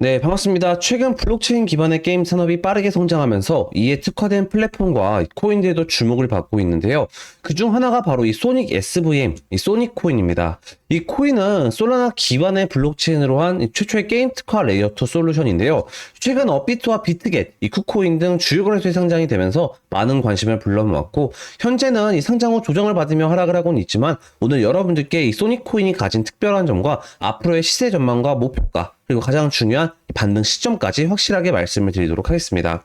네, 반갑습니다. 최근 블록체인 기반의 게임 산업이 빠르게 성장하면서 이에 특화된 플랫폼과 코인들도 주목을 받고 있는데요. 그중 하나가 바로 이 소닉 SVM, 이 소닉 코인입니다. 이 코인은 솔라나 기반의 블록체인으로 한 최초의 게임 특화 레이어2 솔루션인데요. 최근 업비트와 비트겟, 이 쿠코인 등 주요 거래소에 상장이 되면서 많은 관심을 불러모았고 현재는 이 상장 후 조정을 받으며 하락을 하고는 있지만 오늘 여러분들께 이 소닉 코인이 가진 특별한 점과 앞으로의 시세 전망과 목표가 그리고 가장 중요한 반등 시점까지 확실하게 말씀을 드리도록 하겠습니다.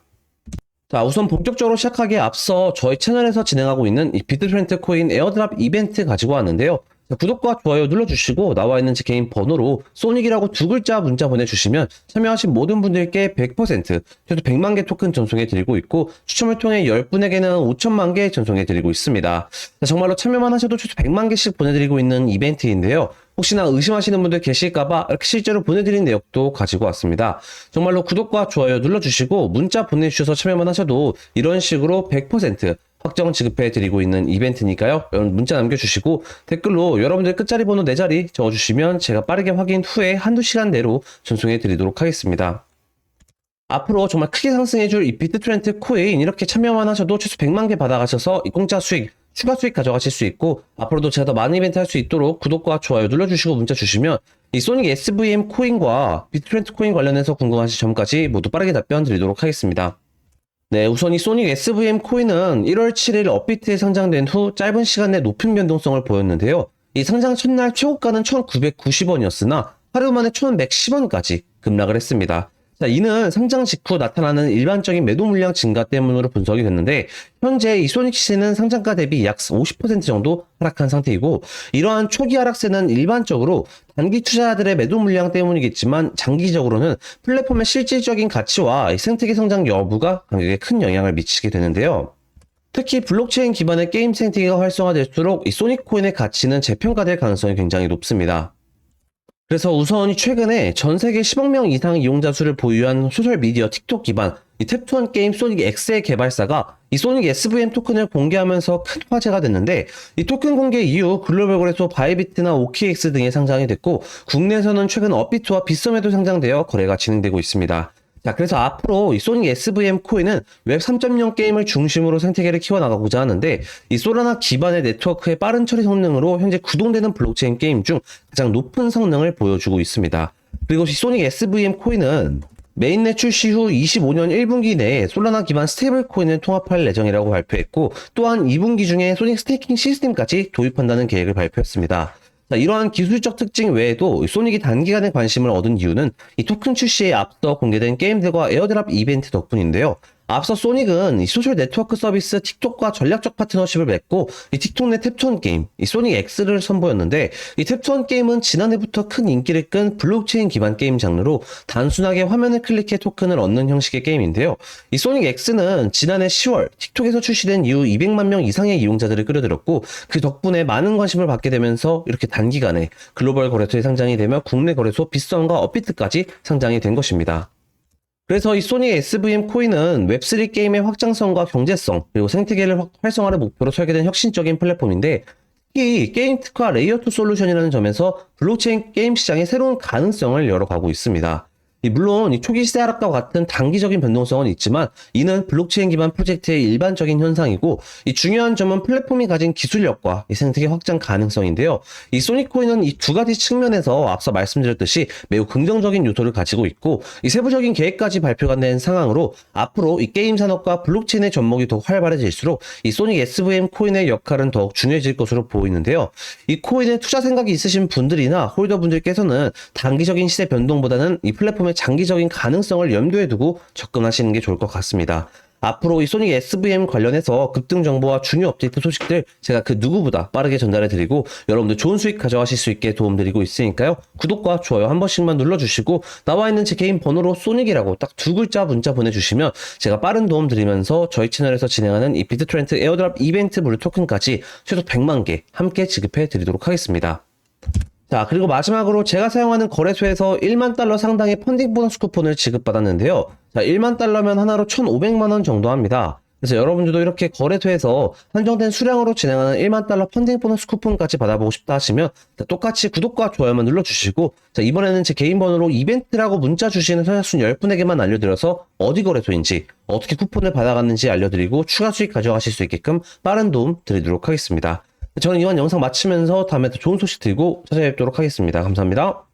자, 우선 본격적으로 시작하기에 앞서 저희 채널에서 진행하고 있는 이 비트트렌트 코인 에어드랍 이벤트 가지고 왔는데요. 자, 구독과 좋아요 눌러주시고 나와 있는 제 개인 번호로 소닉이라고 두 글자 문자 보내주시면 참여하신 모든 분들께 100% 최소 100만 개 토큰 전송해 드리고 있고 추첨을 통해 10분에게는 5천만 개 전송해 드리고 있습니다. 자, 정말로 참여만 하셔도 최소 100만 개씩 보내드리고 있는 이벤트인데요. 혹시나 의심하시는 분들 계실까봐 이렇게 실제로 보내드린 내역도 가지고 왔습니다. 정말로 구독과 좋아요 눌러주시고 문자 보내주셔서 참여만 하셔도 이런 식으로 100% 확정 지급해 드리고 있는 이벤트니까요. 문자 남겨주시고 댓글로 여러분들 끝자리 번호 4자리 적어주시면 제가 빠르게 확인 후에 한두 시간 내로 전송해 드리도록 하겠습니다. 앞으로 정말 크게 상승해줄 이 비트트렌트 코인 이렇게 참여만 하셔도 최소 100만 개 받아가셔서 이 공짜 수익 추가 수익 가져가실 수 있고 앞으로도 제가 더 많은 이벤트 할 수 있도록 구독과 좋아요 눌러주시고 문자 주시면 이 소닉 SVM 코인과 비트트렌트 코인 관련해서 궁금하신 점까지 모두 빠르게 답변 드리도록 하겠습니다. 네, 우선 이 소닉 SVM 코인은 1월 7일 업비트에 상장된 후 짧은 시간 내 높은 변동성을 보였는데요. 이 상장 첫날 최고가는 1,990원이었으나 하루 만에 1,110원까지 급락을 했습니다. 자, 이는 상장 직후 나타나는 일반적인 매도 물량 증가 때문으로 분석이 됐는데 현재 이 소닉 시세는 상장가 대비 약 50% 정도 하락한 상태이고 이러한 초기 하락세는 일반적으로 단기 투자자들의 매도 물량 때문이겠지만 장기적으로는 플랫폼의 실질적인 가치와 이 생태계 성장 여부가 가격에 큰 영향을 미치게 되는데요. 특히 블록체인 기반의 게임 생태계가 활성화될수록 이 소닉 코인의 가치는 재평가될 가능성이 굉장히 높습니다. 그래서 우선 최근에 전 세계 10억 명 이상 이용자 수를 보유한 소셜 미디어 틱톡 기반 이 탭투원 게임 소닉 X의 개발사가 이 소닉 SVM 토큰을 공개하면서 큰 화제가 됐는데 이 토큰 공개 이후 글로벌 거래소 바이비트나 OKX 등에 상장이 됐고 국내에서는 최근 업비트와 빗썸에도 상장되어 거래가 진행되고 있습니다. 자, 그래서 앞으로 이 소닉 SVM 코인은 웹 3.0 게임을 중심으로 생태계를 키워나가고자 하는데 이 소라나 기반의 네트워크의 빠른 처리 성능으로 현재 구동되는 블록체인 게임 중 가장 높은 성능을 보여주고 있습니다. 그리고 이 소닉 SVM 코인은 메인넷 출시 후 25년 1분기 내에 솔라나 기반 스테이블 코인을 통합할 예정이라고 발표했고 또한 2분기 중에 소닉 스테이킹 시스템까지 도입한다는 계획을 발표했습니다. 자, 이러한 기술적 특징 외에도 소닉이 단기간에 관심을 얻은 이유는 이 토큰 출시에 앞서 공개된 게임들과 에어드랍 이벤트 덕분인데요. 앞서 소닉은 이 소셜 네트워크 서비스 틱톡과 전략적 파트너십을 맺고 이 틱톡 내 탭투원 게임, 이 소닉 X를 선보였는데 이 탭투원 게임은 지난해부터 큰 인기를 끈 블록체인 기반 게임 장르로 단순하게 화면을 클릭해 토큰을 얻는 형식의 게임인데요. 이 소닉 X는 지난해 10월 틱톡에서 출시된 이후 200만 명 이상의 이용자들을 끌어들였고 그 덕분에 많은 관심을 받게 되면서 이렇게 단기간에 글로벌 거래소에 상장이 되며 국내 거래소 빗썸과 업비트까지 상장이 된 것입니다. 그래서 이 소닉 SVM 코인은 웹3 게임의 확장성과 경제성, 그리고 생태계를 확- 활성화를 목표로 설계된 혁신적인 플랫폼인데, 특히 게임 특화 레이어2 솔루션이라는 점에서 블록체인 게임 시장의 새로운 가능성을 열어가고 있습니다. 이 물론 이 초기 시대 하락과 같은 단기적인 변동성은 있지만 이는 블록체인 기반 프로젝트의 일반적인 현상이고 이 중요한 점은 플랫폼이 가진 기술력과 이 생태계 확장 가능성인데요. 이 소닉코인은 이 두 가지 측면에서 앞서 말씀드렸듯이 매우 긍정적인 요소를 가지고 있고 이 세부적인 계획까지 발표가 된 상황으로 앞으로 이 게임 산업과 블록체인의 접목이 더욱 활발해질수록 이 소닉 SVM 코인의 역할은 더욱 중요해질 것으로 보이는데요. 이 코인에 투자 생각이 있으신 분들이나 홀더분들께서는 단기적인 시세 변동보다는 이 플랫폼의 장기적인 가능성을 염두에 두고 접근하시는 게 좋을 것 같습니다. 앞으로 이 소닉 SVM 관련해서 급등 정보와 중요 업데이트 소식들 제가 그 누구보다 빠르게 전달해 드리고 여러분들 좋은 수익 가져가실 수 있게 도움드리고 있으니까요. 구독과 좋아요 한 번씩만 눌러주시고 나와 있는 제 개인 번호로 소닉이라고 딱 두 글자 문자 보내주시면 제가 빠른 도움 드리면서 저희 채널에서 진행하는 이 비트 트렌트 에어드랍 이벤트 무료 토큰까지 최소 100만 개 함께 지급해 드리도록 하겠습니다. 자, 그리고 마지막으로 제가 사용하는 거래소에서 1만 달러 상당의 펀딩 보너스 쿠폰을 지급받았는데요. 자, 1만 달러면 하나로 1,500만 원 정도 합니다. 그래서 여러분들도 이렇게 거래소에서 한정된 수량으로 진행하는 1만 달러 펀딩 보너스 쿠폰까지 받아보고 싶다 하시면 자, 똑같이 구독과 좋아요만 눌러주시고 자, 이번에는 제 개인 번호로 이벤트라고 문자 주시는 선착순 10분에게만 알려드려서 어디 거래소인지 어떻게 쿠폰을 받아갔는지 알려드리고 추가 수익 가져가실 수 있게끔 빠른 도움 드리도록 하겠습니다. 저는 이만 영상 마치면서 다음에 또 좋은 소식 들고 찾아뵙도록 하겠습니다. 감사합니다.